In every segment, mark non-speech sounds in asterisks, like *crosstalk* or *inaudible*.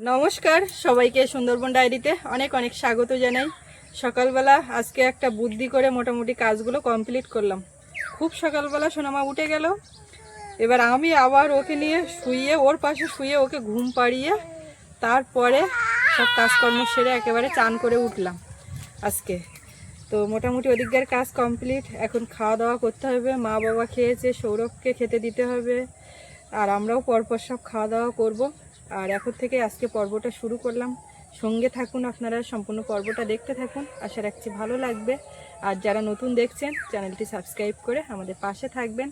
নমস্কার, সবাইকে সুন্দরবন ডায়েরিতে অনেক অনেক স্বাগত জানাই। সকালবেলা আজকে একটা বুদ্ধি করে মোটামুটি কাজগুলো কমপ্লিট করলাম। খুব সকালবেলা সোনামা উঠে গেল। এবার আমি আবার ওকে নিয়ে শুয়ে ওর পাশে শুয়ে ওকে ঘুম পাড়িয়ে তারপরে সব কাজকর্ম সেরে একেবারে চান করে উঠলাম আজকে। তো মোটামুটি ওদিককার কাজ কমপ্লিট। এখন খাওয়া দাওয়া করতে হবে। মা বাবা খেয়েছে, সৌরভকে খেতে দিতে হবে। আর আমরাও পরপর সব খাওয়া দাওয়া করব। আর এখন থেকে আজকে পর্বটা শুরু করলাম। সঙ্গে থাকুন আপনারা, সম্পূর্ণ পর্বটা দেখতে থাকুন। আশা রাখছি ভালো লাগবে। আর যারা নতুন দেখছেন, চ্যানেলটি সাবস্ক্রাইব করে আমাদের পাশে থাকবেন।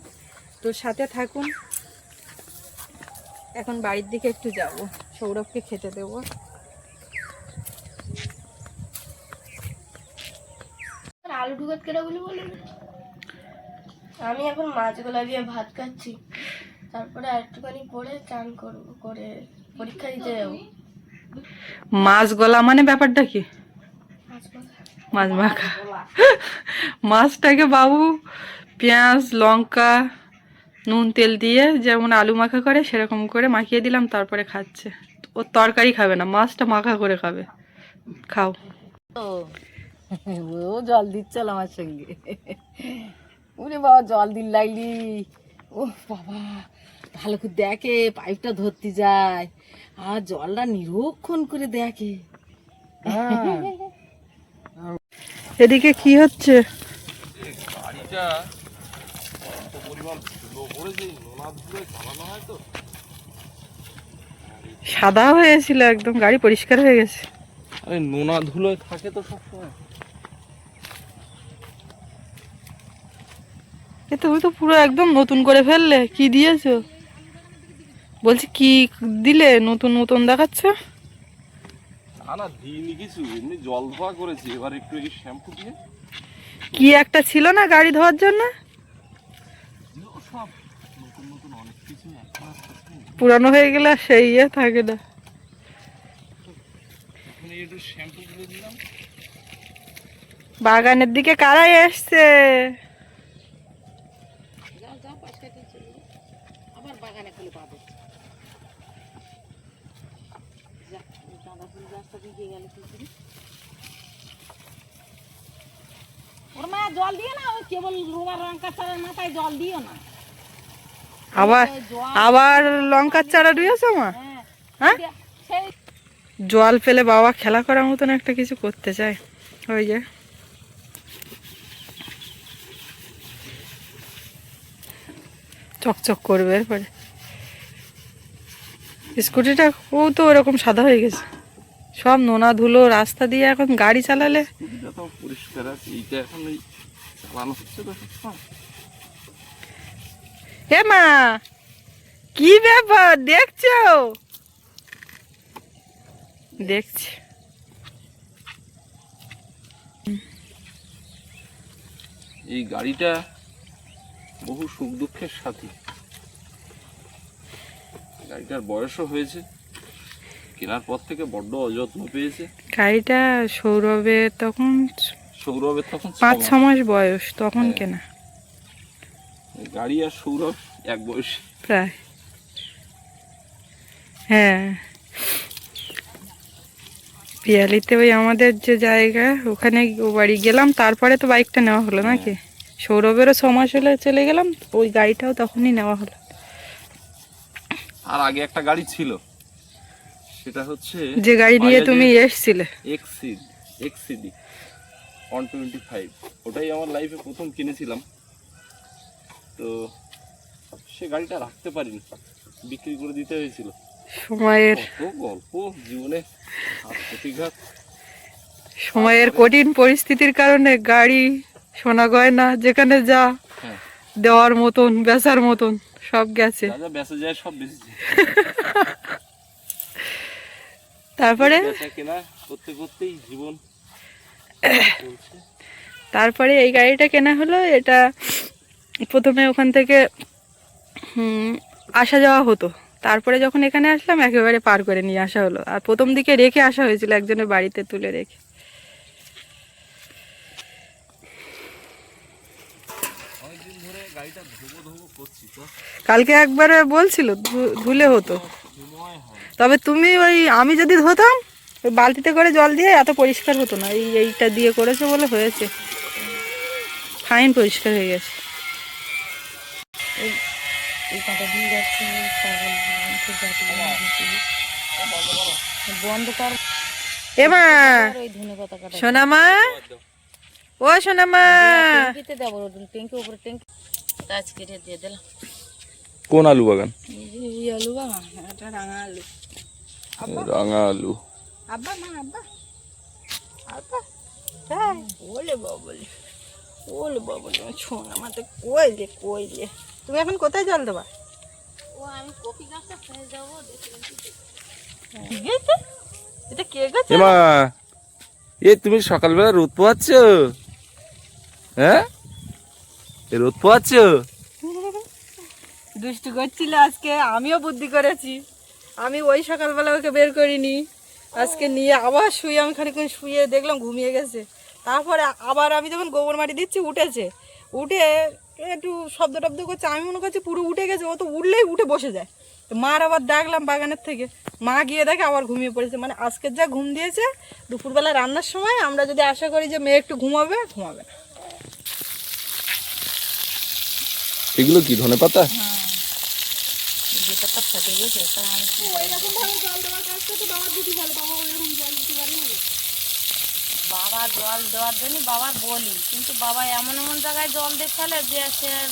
তো সাথে থাকুন। এখন বাড়ির দিকে একটু যাব। সৌরভকে খেতে দেবো। আলু ঢুকাত কেটে বলি বলে আমি এখন মাছগুলা দিয়ে ভাত খাচ্ছি। তারপরে একটুখানি পরে চান করব, করে পরীক্ষা দিতে যাব মাছ গলা মানে ব্যাপারটা কি? মাছ মাখা। মাছটাকে বাবু পেঁয়াজ লঙ্কা নুন তেল দিয়ে যেমন আলু মাখা করে সেরকম করে মাখিয়ে দিলাম তারপরে খাচ্ছে। ও তরকারি খাবে না মাছটা মাখা করে খাবে। খাও। ও। জল দিচ্ছিল আমার সঙ্গে। উনি বাবা জল দিন লাগলি। ও বাবা ভালো করে দেখে পাইপটা ধরতে যায়। আর জলটা নিরক্ষণ করে দেখে। এদিকে কি হচ্ছে? সাদা হয়েছিল একদম গাড়ি পরিষ্কার হয়ে গেছে। আরে নোনা ধুলোয় থাকে তো সবসময়। এ তুমি তো পুরো একদম নতুন করে ফেললে কি দিয়েছ? বলছি কি দিলে নতুন নতুন দেখাচ্ছে? না দিইনি কিছু এমনি জল ধোয়া করেছি। এবার একটু এই শ্যাম্পু দিয়ে। কি একটা ছিল না গাড়ি ধোয়ার জন্য? সব নতুন নতুন অনেক কিছু। পুরানো হয়ে গেলে সেই ইয়ে থাকে না। বাগানের দিকে কারাই এসছে যাও যাও পাশ কাটিয়ে চলে যাও। আবার বাগানে খুলে পাবে যা, ওই গেল ওর মা জল দিয়ে না ওই কেবল রোবার লঙ্কা চালের মাথায় জল দিও না। আবার আবার লঙ্কার চারা মা? হ্যাঁ। হ্যাঁ? জল ফেলে বাবা খেলা করার মতন একটা কিছু করতে চায়। ওই যে। চকচক করবে এরপরে। স্কুটিটা ও তো ওরকম সাদা হয়ে গেছে। সব নোনা ধুলো রাস্তা দিয়ে এখন গাড়ি চালালে? পরিষ্কার আছে এইটা এখন চালানো হচ্ছে তো হে মা কি ব্যাপার? দেখছ? দেখছি। এই গাড়িটা বহু সুখ দুঃখের সাথী। গাড়িটার বয়সও হয়েছে। কেনার পর থেকে বড্ড অযত্ন পেয়েছে। গাড়িটা সৌরভের তখন সৌরভের তখন পাঁচ ছ মাস। বয়স তখন হ্যাঁ। কেনা। গাড়ি আর সৌরভ এক বয়স। প্রায়। হ্যাঁ। পিয়ালিতে ওই আমাদের যে জায়গা ওখানে ও বাড়ি গেলাম তারপরে তো বাইকটা নেওয়া হলো নাকি? সৌরভেরও ছ মাস হলে চলে গেলাম ওই গাড়িটাও তখনই নেওয়া হলো। আর আগে একটা গাড়ি ছিল। সেটা হচ্ছে যে গাড়ি নিয়ে তুমি এসছিলে। এক্সিড এক্সিডি ওয়ান টোয়েন্টি ফাইভ ওটাই আমার লাইফে প্রথম কিনেছিলাম। তো সে গাড়িটা রাখতে পারিনি। বিক্রি করে দিতে হয়েছিল। সময়ের গল্প জীবনে প্রতিঘাত সময়ের কঠিন পরিস্থিতির কারণে গাড়ি সোনা গয়না যেখানে যা হ্যাঁ। দেওয়ার মতন বেচার মতন সব গেছে। যা যায় সব বেঁচেছে *laughs* তারপরে? করতে করতেই জীবন তারপরে এই গাড়িটা কেনা হলো এটা প্রথমে ওখান থেকে আসা যাওয়া হতো। তারপরে যখন এখানে আসলাম একেবারে পার করে নিয়ে আসা হলো। আর প্রথম দিকে রেখে আসা হয়েছিল একজনের বাড়িতে তুলে রেখে। কালকে একবারে বলছিল ধুলে হতো। তবে তুমি ওই আমি যদি ধোতাম ওই বালতিতে করে জল দিয়ে এত পরিষ্কার হতো না। এই এইটা দিয়ে করেছে বলে হয়েছে। ফাইন পরিষ্কার হয়ে গেছে। কাটা। সোনামা ও সোনামা। ট্যাঙ্কিতে দেবো উপরে ট্যাঙ্কি। গাছ কেটে দিয়ে দিলাম। কোন আলু বাগান? আলু বাবা এটা রাঙা আলু রাঙা আলু আব্বা মা আব্বা আব্বা তাই ওলে বাবলে ওলে বাবলে সোনা মাতে কইলে কইলে তুমি এখন কোথায় জল দেবা ও আমি কপি গাছটা ফেলে যাব দেখলাম এটা কে গেছে এমা এ তুমি সকালবেলা রোদ পোয়াচ্ছ হ্যাঁ এ রোদ পোয়াচ্ছ দুষ্টু করছিল আজকে আমিও বুদ্ধি করেছি। আমি ওই সকালবেলা ওকে বের করিনি। আজকে নিয়ে আবার শুয়ে আমি খানিক্ষণ শুয়ে দেখলাম ঘুমিয়ে গেছে। তারপরে আবার আমি যখন গোবর মাটি দিচ্ছি উঠেছে। উঠে একটু শব্দ টব্দ করছে আমি মনে করছি পুরো উঠে গেছে ও তো উঠলেই উঠে বসে যায়। তো মার আবার ডাকলাম বাগানের থেকে। মা গিয়ে দেখে আবার ঘুমিয়ে পড়েছে। মানে আজকের যা ঘুম দিয়েছে দুপুরবেলা রান্নার সময় আমরা যদি আশা করি যে মেয়ে একটু ঘুমাবে ঘুমাবে না। এগুলো কি ধনে পাতা যেটা ফেটে গেছে বাবা জল দেওয়ার জন্য বাবার বলি কিন্তু বাবা এমন এমন জায়গায় জল দিয়ে ফেলে যে সে আর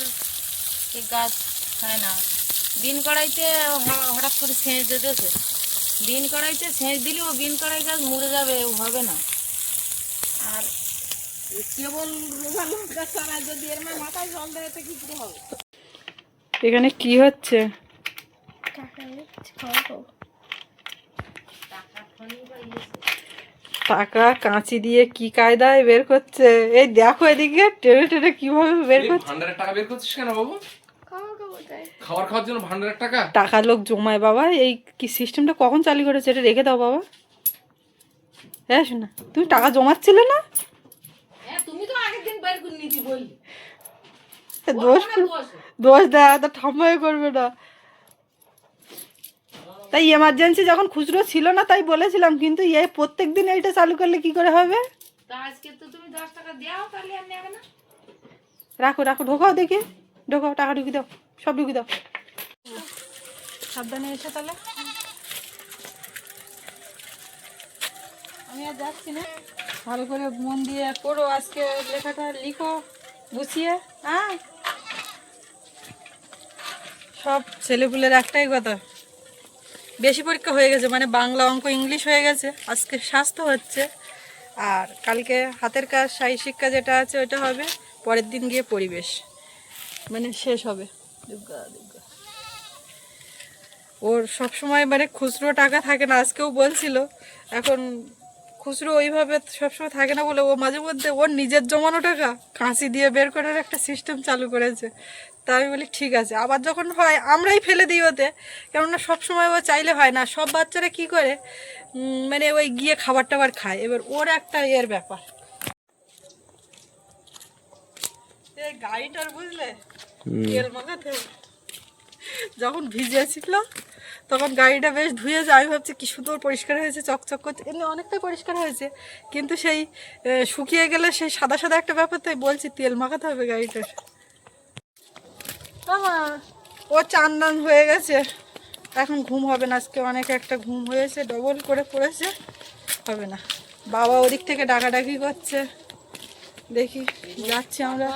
গাছ খায় না। বিন কড়াইতে হঠাৎ করে সেচ দিয়ে দিয়েছে। বিন কড়াইতে সেচ দিলে ও বিন কড়াই গাছ মরে যাবে হবে না। আর কেবল রোগা লঙ্কা ছাড়া যদি এর মাথায় জল দেয় তো কি করে হবে? এখানে কি হচ্ছে? টাকা কাঁচি দিয়ে কি কায়দায় বের করছে? এই দেখো এদিকে টেনে টেনে কীভাবে বের করছে? ভান্ডারের টাকা বের করছিস কেন বাবু? খাবার খাওয়ার জন্য ভান্ডারের টাকা? টাকা লোক জমায় বাবা এই কি সিস্টেমটা কখন চালু করেছে এটা রেখে দাও বাবা। হ্যাঁ শোনা তুমি টাকা জমাচ্ছিলে না? হ্যাঁ তুমি তো আগের দিন বের করে নিতি বললি। দোষ দোষ দোষ দেয় তো ঠাম্মাই করবে না। তাই এমার্জেন্সি যখন খুচরো ছিল না তাই বলেছিলাম কিন্তু এ প্রত্যেক দিন এইটা চালু করলে কি করে হবে? রাখো রাখো ঢোকাও দেখি। ঢোকাও টাকা ঢুকি দাও সব ঢুকি দাও। সাবধানে এসে তাহলে। আমি আর যাচ্ছি না। ভালো করে মন দিয়ে পড়ো আজকে লেখাটা লিখো গুছিয়ে হ্যাঁ? সব ছেলেপুলের একটাই কথা। বেশি পরীক্ষা হয়ে গেছে মানে বাংলা অঙ্ক ইংলিশ হয়ে গেছে। আজকে স্বাস্থ্য হচ্ছে। আর কালকে হাতের কাজ শারীর শিক্ষা যেটা আছে ওটা হবে, পরের দিন গিয়ে পরিবেশ। মানে শেষ হবে। ওর সবসময় মানে খুচরো টাকা থাকে না, আজকেও বলছিল। এখন খুচরো ওইভাবে সবসময় থাকে না বলে ও মাঝে মধ্যে ওর নিজের জমানো টাকা কাঁচি দিয়ে বের করার একটা সিস্টেম চালু করেছে। তা আমি বলি ঠিক আছে। আবার যখন হয় আমরাই ফেলে দিই ওতে। কেননা সব সময় ও চাইলে হয় না। সব বাচ্চারা কি করে? মানে ওই গিয়ে খাবার টাবার খায়। এবার ওর একটা এর ব্যাপার। এই গাড়িটার বুঝলে? তেল মাখাতে। যখন ভিজেছিল তখন গাড়িটা বেশ ধুয়েছে আমি ভাবছি কি সুন্দর পরিষ্কার হয়েছে, চকচক করছে। এমনি অনেকটাই পরিষ্কার হয়েছে, কিন্তু সেই শুকিয়ে গেলে সেই সাদা সাদা একটা ব্যাপার তাই বলছি, তেল মাখাতে হবে গাড়িটার ও চান্দান হয়ে গেছে। এখন ঘুম হবে না, আজকে অনেক একটা ঘুম হয়েছে, ডবল করে পড়েছে, হবে না। বাবা ওদিক থেকে ডাকাডাকি করছে। দেখি যাচ্ছি আমরা।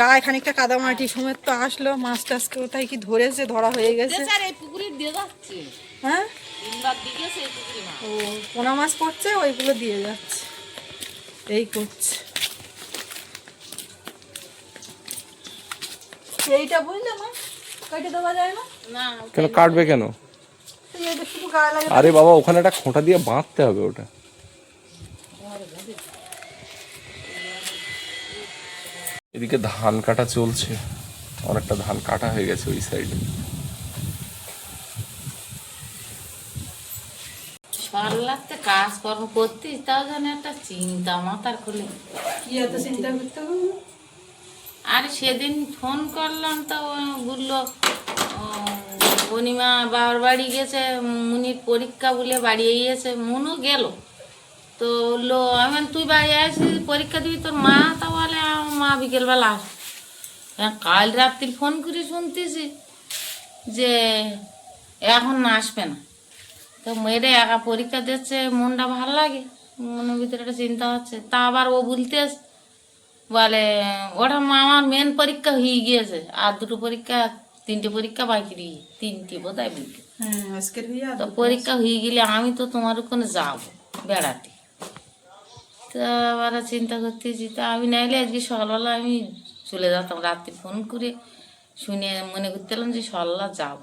গায়ে খানিকটা কাদামাটি সমেত তো আসলো মাছ টাছ কোথায় কি ধরেছে ধরা হয়ে গেছে। স্যার এই পুকুরে দিয়ে যাচ্ছে। হ্যাঁ? ও পোনা মাছ পড়ছে ওইগুলো দিয়ে যাচ্ছে। এই করছে। এইটা বুঝলে মা? কেটে দেওয়া যায় না? না কেন কাটবে কেন? শুধু গায়ে আরে বাবা ওখানে একটা খোঁটা দিয়ে বাঁধতে হবে ওটা। এদিকে ধান কাটা চলছে। অনেকটা ধান কাটা হয়ে গেছে ওই সাইডে সর লাগতে কাজকর্ম করতিস তাও যেন একটা চিন্তা মাথার খুলে। কি এত চিন্তা করতে হবে? না? আর সেদিন ফোন করলাম তো ও বলল অনিমা বাবার বাড়ি গেছে মুনির পরীক্ষা বলে বাড়ি গিয়েছে মনও গেল। তো বলল আমি তুই বাড়ি আসিস পরীক্ষা দিবি তোর মা তা বলে আমার মা বিকেলবেলা আস। হ্যাঁ, কাল রাত্রি ফোন করে শুনতেছি যে এখন না আসবে না। তো মেয়েরা একা পরীক্ষা দিচ্ছে মনটা ভালো লাগে মনের ভিতরে একটা চিন্তা হচ্ছে। তা আবার ও বলতে বলে ওটা আমার মেন পরীক্ষা হয়ে গিয়েছে আর দুটো পরীক্ষা তিনটে পরীক্ষা বাকি রয়ে তিনটে বোধ হয় হ্যাঁ তো পরীক্ষা হয়ে গেলে আমি তো তোমার ওখানে যাব বেড়াতে। তো আবার চিন্তা করতেছি তা আমি নাইলে আজকে সকালবেলা আমি চলে যেতাম রাত্রে ফোন করে শুনে মনে করতেলাম যে সকালবেলা যাব।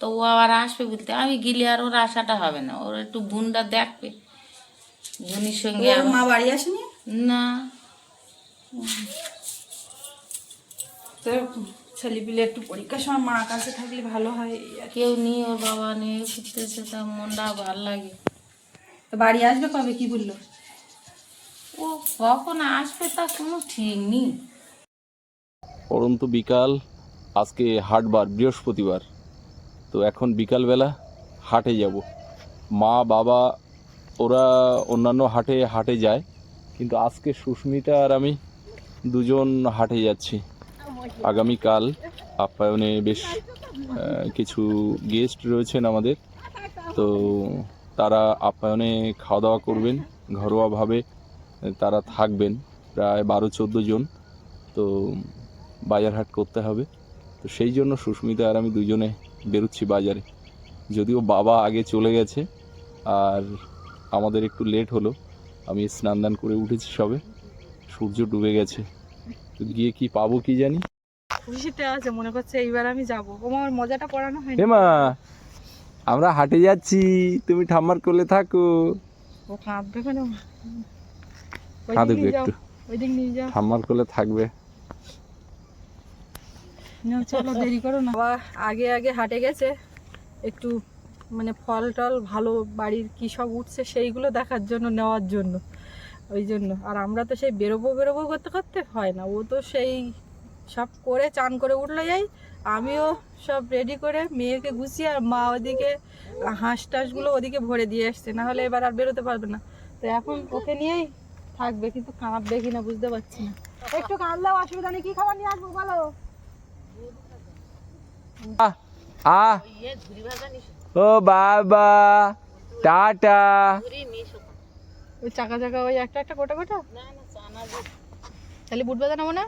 তো ও আবার আসবে বলতে আমি গেলে আর ওর আশাটা হবে না ওর একটু বোনটা দেখবে বোনের সঙ্গে মা বাড়ি আসেনি? না। তো ছেলেপিলে একটু পরীক্ষার সময় মা কাছে থাকলে ভালো হয়। কেউ নেই ওর বাবা ঘুরতেছে তা মনটা ভালো লাগে। তো বাড়ি আসবে কবে কি বলল? কখন আসবে তা কোনো ঠিক নেই। পরন্ত বিকাল, আজকে হাটবার, বৃহস্পতিবার। তো এখন বিকালবেলা হাটে যাব। মা, বাবা, ওরা অন্যান্য হাটে হাটে যায়। কিন্তু আজকে সুস্মিতা আর আমি দুজন হাটে যাচ্ছি। আগামীকাল আপ্যায়নে বেশ কিছু গেস্ট রয়েছেন আমাদের। তো তারা আপ্যায়নে খাওয়া দাওয়া করবেন ঘরোয়াভাবে। তারা থাকবেন প্রায় বারো চোদ্দ জন। তো বাজার হাট করতে হবে। তো সেই জন্য সুস্মিতা আর আমি দুজনে বেরোচ্ছি বাজারে। যদিও বাবা আগে চলে গেছে আর আমাদের একটু লেট হলো। আমি স্নান দান করে উঠেছি সবে। সূর্য ডুবে গেছে। তো গিয়ে কি পাবো কি জানি? খুশিতে আছে মনে করছে এইবার আমি যাব। আমার মজাটা পড়ানো হয়নি। হে মা আমরা হাটে যাচ্ছি। তুমি ঠাম্মার কোলে থাকো। ও কাঁদবে কেন? ওই কাঁদবে দিক নিয়ে যাও একটু। ঠাম্মার কোলে থাকবে। চলো দেরি করো না। বাবা আগে আগে হাটে গেছে। একটু মানে ফল টল ভালো বাড়ির কী সব উঠছে সেইগুলো দেখার জন্য নেওয়ার জন্য। ওই জন্য। আর আমরা তো সেই বেরোবো বেরোবো করতে করতে হয় না। ও তো সেই সব করে চান করে উঠলে যাই। আমিও সব রেডি করে মেয়েকে গুছিয়ে আর মা ওদিকে হাঁস টাঁসগুলো ওদিকে ভরে দিয়ে এসছে। না হলে এবার আর বেরোতে পারবে না। তো এখন ওকে নিয়েই থাকবে কিন্তু কাঁদবে কিনা বুঝতে পারছি না। একটু কাঁদলেও অসুবিধা নেই। কি খাবার নিয়ে আসব বলো? আ ও বাবা টাটা। ওই চাকা চাকা ওই একটা একটা গোটা গোটা? তাহলে বুট বাজা নেব না?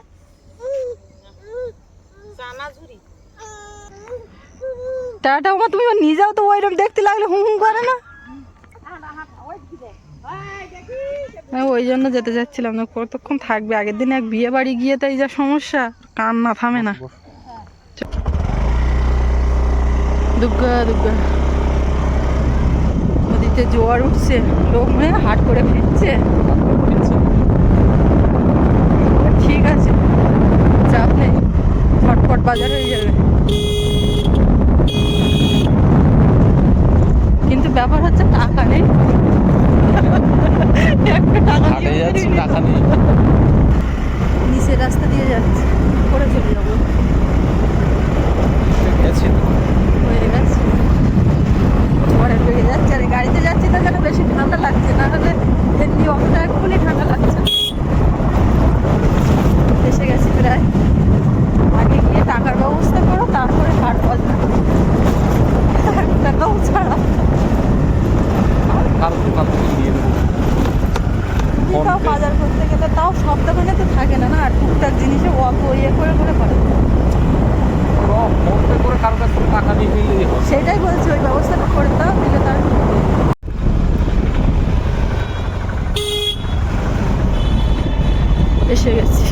টাটা ওমা তুমি নিয়ে যাও তো ওইরকম দেখতে লাগলে হুম হুম করে না? ওই জন্য যেতে যাচ্ছিলাম না, কতক্ষণ থাকবে? আগের দিন এক বিয়ে বাড়ি গিয়ে তাই যা সমস্যা, কান না থামে না। দুর্গা দুর্গা। নদীতে জোয়ার উঠছে, লোক হয়ে হাট করে ফিরছে। ঠিক আছে, চাপ নেই। ঝটপট বাজার হয়ে যাবে কিন্তু ব্যাপার হচ্ছে টাকা নেই একটা টাকা হাটে দিয়ে যাচ্ছি বেরিয়ে টাকা নেই নিচের রাস্তা দিয়ে যাচ্ছি করে চলে যাব গেছি তো। হয়ে গেছে ঝড়ে বেড়ে যাচ্ছে আর এই গাড়িতে যাচ্ছি তো যেন বেশি ঠান্ডা লাগছে না হলে এমনি অতটা এক্ষুনি ঠান্ডা লাগছে এসে গেছি প্রায় আগে গিয়ে টাকার ব্যবস্থা করো তারপরে হাট বাজার এক টাকাও ছাড়া কারও দোকান থেকে নিয়ে ফোন তাও বাজার করতে গেলে তাও সব দোকানে তো থাকে না না? আর টুকটাক জিনিসে অত ইয়ে করে করে করে। ওরা ফোন করে কারও কাছ থেকে টাকা নিয়ে নিলেই সেটাই বলছি ওই ব্যবস্থাটা করে দাও দিলে তার এসে গেছি।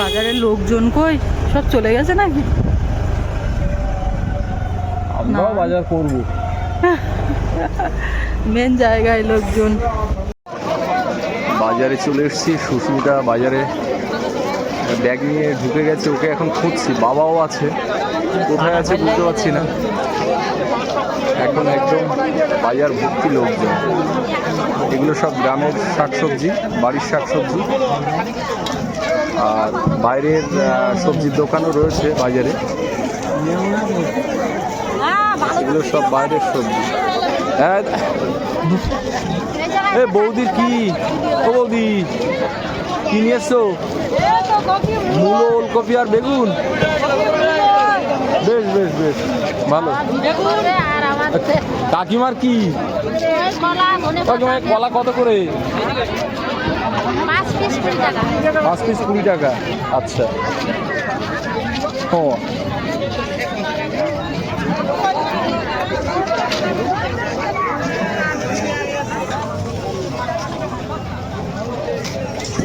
বাজারের লোকজন কই? সব চলে গেছে নাকি? আমরাও বাজার করব। মেন *laughs* জায়গায় লোকজন। বাজারে চলে এসেছি সুস্মিতা বাজারে। ব্যাগ নিয়ে ঢুকে গেছে ওকে এখন খুঁজছি। বাবাও আছে। কোথায় আছে বুঝতে পারছি না। এখন একদম বাজার ভর্তি লোকজন। এগুলো সব গ্রামের শাকসবজি বাড়ির শাকসবজি। আর বাইরের সবজির দোকানও রয়েছে বাজারে। এগুলো সব বাইরের সবজি। হ্যাঁ। এ বৌদির কি? ও বৌদি, কি নিয়ে এসছো? মূলো, ওলকপি আর বেগুন? বেশ বেশ বেশ, ভালো। কাকিমার কি? কলা কত করে? পাঁচ পিস কুড়ি টাকা। আচ্ছা। ও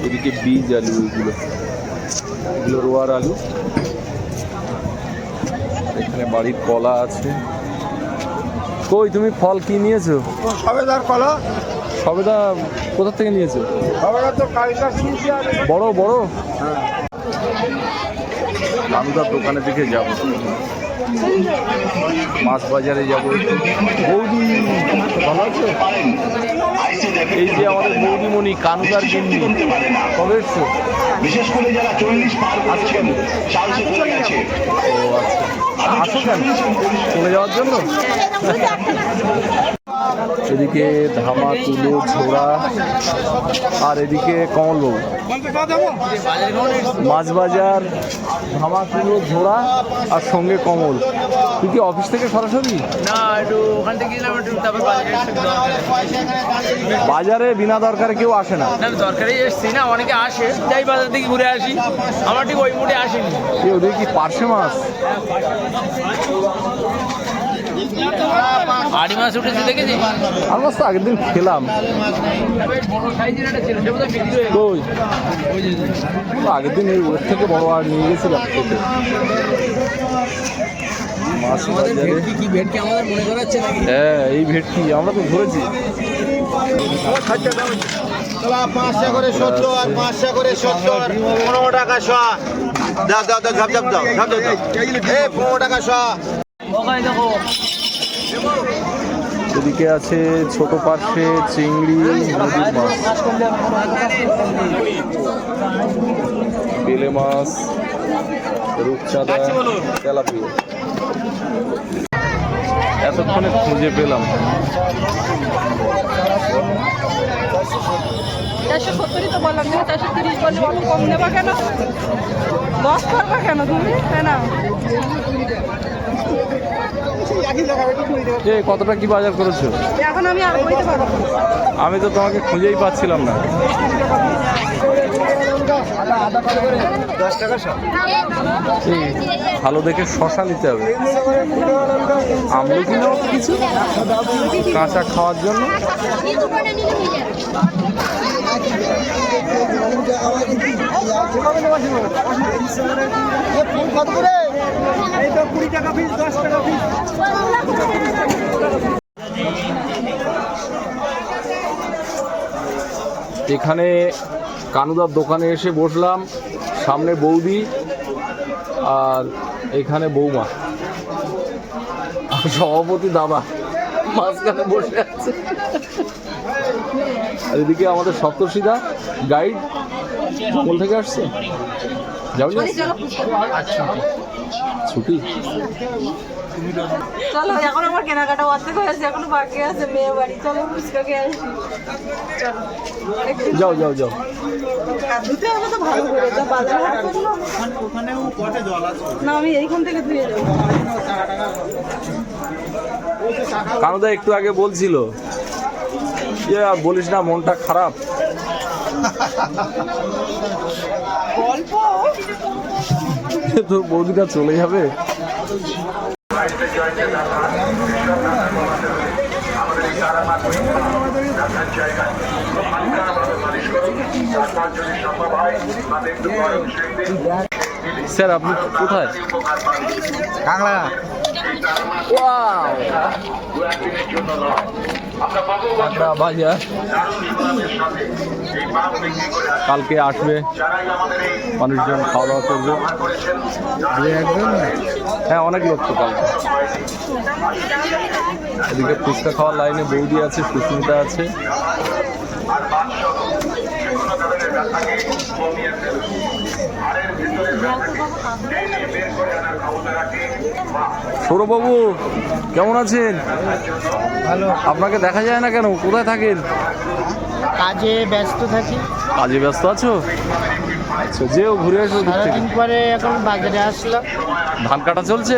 এদিকে বীজ আলু এগুলো। এগুলো রোয়ার আলু। এখানে বাড়ির কলা আছে। কই তুমি ফল কি নিয়েছো? সবেদার কলা। সবেদা কোথা থেকে নিয়েছো? সবেদা তো আর বড় বড়? দামদার দোকানে দিকে যাব। মাছ বাজারে যাব। বৌদি ভালো আছো? এই যে আমাদের বৌদিমণি কানুদার গিন্নি কবে এসছো? বিশেষ করে যারা চল্লিশ পার করেছেন গেছে। ও আচ্ছা। আসো কেন চলে যাওয়ার জন্য? এদিকে ধামা তুলো ঝোড়া আর এদিকে কমলবাবু। মাছ বাজার ধামা তুলো ঝোড়া আর সঙ্গে কমল। তুই কি অফিস থেকে সরাসরি? না একটু ওখান থেকে গেলাম একটু তারপর বাজারে বিনা দরকারে কেউ আসে না? না দরকারে এসছি না অনেকে আসে। যাই বাজার থেকে ঘুরে আসি। আমার ঠিক ওই মুডে আসেনি। ওদের কি পার্শে মাছ? আড়ি মাছ উঠেছে দেখেছি? আর মাছ তো আগের দিন খেলাম। বড় সাইজের একটা ছিল সেটা বিক্রি হয়ে কই আগের দিন এই ওর থেকে বড় আর নিয়ে গেছিলাম মনে হ্যাঁ এই ভেটকি আমরা তো ধরেছি। পাঁচশো করে সত্তর আর পাঁচশো করে সত্তর পনেরো টাকা শ। দাও দাও দাও ঝাপ ঝাপ দাও ঝাপ ঝাপ দাও। পনেরো টাকা শ। ওখানে দেখো। এদিকে আছে ছোট পার্শে চিংড়ি নদীর মাছ। বেলে মাছ, রূপচাঁদা, তেলাপিয়া। এতক্ষণে খুঁজে পেলাম। কেন? দশ করবা কেন তুমি? তাই না? এ কতটা কি বাজার করেছ এখন আমি। আমি তো তোমাকে খুঁজেই পাচ্ছিলাম না ভালো দেখে শশা নিতে হবে। আমলকি কিছু? কাঁচা খাওয়ার জন্য? এখানে কানুদার দোকানে এসে বসলাম, সামনে বৌদি আর এখানে বৌমা। সভাপতি দাদা মাঝখানে বসে আছে। এদিকে আমাদের সপ্তর্ষিদা, গাইড জঙ্গল থেকে আসছে? না? ছুটি। চলো এখন আমার কেনাকাটা অর্ধেক হয়েছে এখনও বাকি আছে মেয়ে বাড়ি। চলো আসি। একটু যাও যাও যাও। ধুতে হবে তো ভালো করে যা বাজার হাট করল। না আমি এইখান থেকে ধুয়ে যাব কানুদা একটু আগে বলছিল বলিস না মনটা খারাপ। তোর বৌদিটা চলে যাবে। স্যার আপনি কোথায়? কাংলা কালকে আসবে, মানুষজন খাওয়া দাওয়া করবে। হ্যাঁ অনেক লোক তো কালকে। এদিকে ফুচকা খাওয়ার লাইনে বৌদি আছে, সুস্মিতা আছে। সৌরবাবু কেমন আছেন? ভালো। আপনাকে দেখা যায় না কেন? কোথায় থাকেন? কাজে ব্যস্ত থাকি। কাজে ব্যস্ত আছো? আচ্ছা যেও ঘুরে আসো সারাদিন পরে এখন বাজারে আসলাম। ধান কাটা চলছে?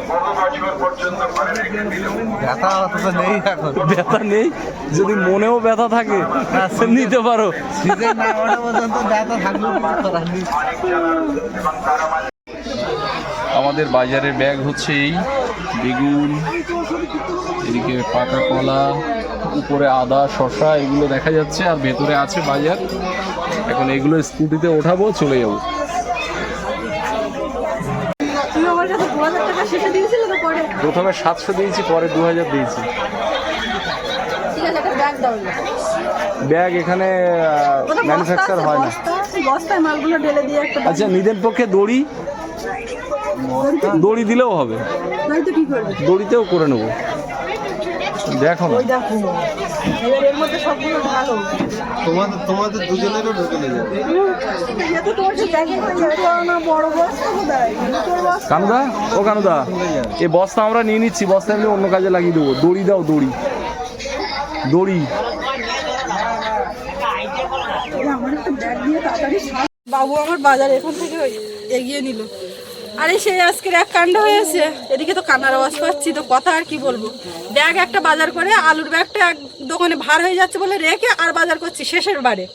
ব্যথা নেই যদি মনেও ব্যথা থাকে নিতে পারো। আমাদের বাজারের ব্যাগ হচ্ছে এই বেগুন এদিকে পাকা কলা উপরে আদা শশা এগুলো দেখা যাচ্ছে আর ভেতরে আছে বাজার। এখন এগুলো স্কুটিতে ওঠাবো চলে যাব। টাকা শেষে দিয়েছিলে তো পরে? প্রথমে সাতশো দিয়েছি পরে দু হাজার দিয়েছি। ঠিক আছে একটা ব্যাগ দাও ব্যাগ এখানে ম্যানুফ্যাকচার হয় না। বস্তায় মালগুলো ঢেলে দিয়ে একটা আচ্ছা নিজের পক্ষে দড়ি দড়ি দিলেও হবে। দড়িতেও করে নেব। দেখো না। দেখো। এবার এর মধ্যে সবগুলো ভালো। তোমাদের তোমাদের দুজনেরও ঢুকে যাবে এত তোমার সেই ব্যাগে না বড় বস্তা কোথায়? কানুদা? ও কানুদা এই বস্তা আমরা নিয়ে নিচ্ছি বস্তা এমনি অন্য কাজে লাগিয়ে দেবো। দড়ি দাও দড়ি। দড়ি। বাবু আমার বাজার এখান থেকে এগিয়ে নিল। আরে সেই আজকের এক কাণ্ড হয়েছে। এদিকে তো কান্নার আওয়াজ পাচ্ছি তো কথা আর কি বলব? ব্যাগ একটা বাজার করে আলুর ব্যাগটা এক দোকানে ভার হয়ে যাচ্ছে বলে রেখে আর বাজার করছি শেষের বারে।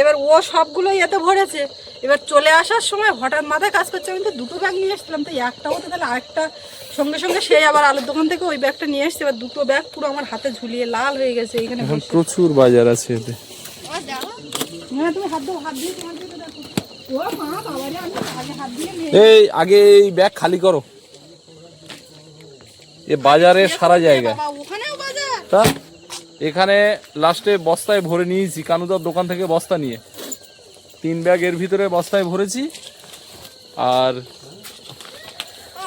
এবার ও সবগুলো এতে ভরেছে। এবার চলে আসার সময় হঠাৎ মাথায় কাজ করছে আমি তো দুটো ব্যাগ নিয়ে এসেছিলাম তো একটা হতে তাহলে আরেকটা সঙ্গে সঙ্গে সেই আবার আলুর দোকান থেকে ওই ব্যাগটা নিয়ে এসছে। এবার দুটো ব্যাগ পুরো আমার হাতে ঝুলিয়ে লাল হয়ে গেছে এখানে প্রচুর বাজার আছে এতে। হ্যাঁ তুমি হাত দাও হাত দিয়ে তোমার এই, আগে এই ব্যাগ খালি করো। এ বাজারে সারা বাজার তা, এখানে লাস্টে বস্তায় ভরে নিয়েছি, কানুদার দোকান থেকে বস্তা নিয়ে। তিন ব্যাগ এর ভিতরে বস্তায় ভরেছি, আর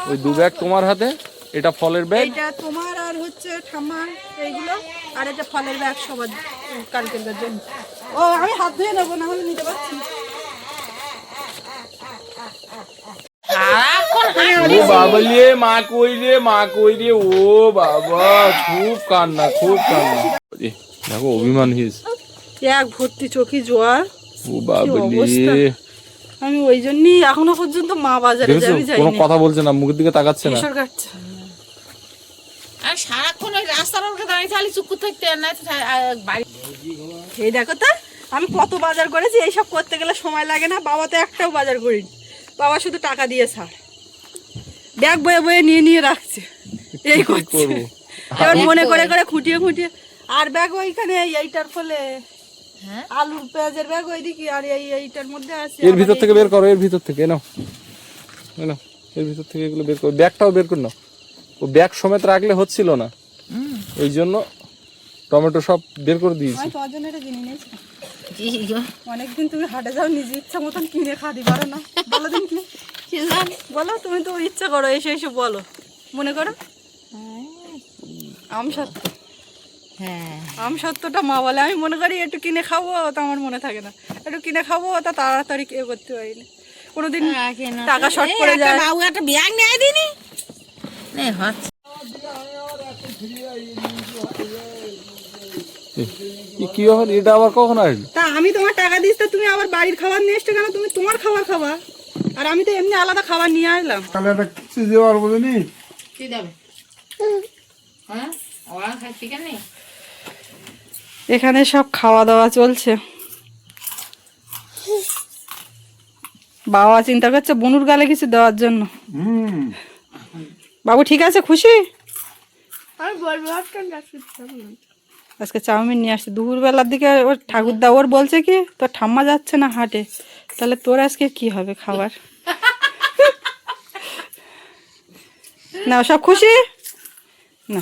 ওই দু ব্যাগ তোমার হাতে, এটা ফলের ব্যাগ। এইটা তোমার আর হচ্ছে এইগুলো, আর এটা ফলের ব্যাগ সবার, কালকের জন্য। ও, আমি হাত ধুয়ে নেব, না হলে নিতে পারছি না। ও বাবা রে মা কই রে মা কই রে? ও বাবা খুব কান্না খুব কান্না। দেখো অভিমান হিস এক ভর্তি চোখি জোয়ার। ও বাবা আমি ওই জন্যই এখনও পর্যন্ত মা বাজারে যাবি কোনো কথা বলছে না মুখের দিকে তাকাচ্ছে না। আর সারাক্ষণ ওই রাস্তার ওপরে দাঁড়িয়ে খালি চুপ থাকতে না বাড়ি এই দেখো তো আমি কত বাজার করেছি এইসব করতে গেলে সময় লাগে না বাবা তো একটাও বাজার করিনি। বাবা শুধু টাকা দিয়ে ছাড়। ব্যাগ বয়ে বয়ে নিয়ে নিয়ে রাখছে। এই করছে। করব? এবার মনে করে করে খুঁটিয়ে খুঁটিয়ে আর ব্যাগ ওইখানে এই- এইটার ফলে আলুর পেঁয়াজের ব্যাগ ওইদিকে আর এই এইটার মধ্যে আছে এর ভিতর থেকে বের করো এর ভিতর থেকে নাও। নাও এর ভিতর থেকে এগুলো বের করো। ব্যাগটাও বের করে নাও। ও ব্যাগ সমেত রাখলে হচ্ছিল না। ওই জন্য টমেটো সব বের করে দিয়েছি। অনেকদিন তুমি হাটে যাও নিজে ইচ্ছা মতন কিনে খাদি পারো না। বলো দিন কি বলো তুমি তো ইচ্ছা করো এসে এসে বলো। মনে করো? আম সত্য। হ্যাঁ। আম সত্যটা মা বলে আমি মনে করি একটু কিনে খাব তা আমার মনে থাকে না। একটু কিনে খাব তা তাড়াতাড়ি এ করতে পারি না। কোনোদিন টাকা শর্ট পড়ে যায়। বাবু একটা ব্যাগ নিয়ে দিনি। হচ্ছে কি- কি এটা আবার কখন আসলো তা আমি তোমার টাকা দিস তা তুমি আবার বাড়ির খাবার নিয়ে এসছো কেন? তুমি তোমার খাবার খাবা। আর আমি তো এমনি আলাদা খাবার নিয়ে আসলাম। কি দেবে হ্যাঁ? ওরা খাই চিকেন নেই এখানে সব খাওয়া দাওয়া চলছে। বাবা চিন্তা করছে বনুর গালে কিছু দেওয়ার জন্য। বাবু ঠিক আছে? খুশি? আমি বলব আজকে আজকে চাউমিন নিয়ে আসছে। দুপুরবেলার দিকে ওর ঠাকুরদা ওর বলছে কি তোর ঠাম্মা যাচ্ছে না হাটে। তাহলে তোর আজকে কি হবে খাবার? *laughs* না সব খুশি? না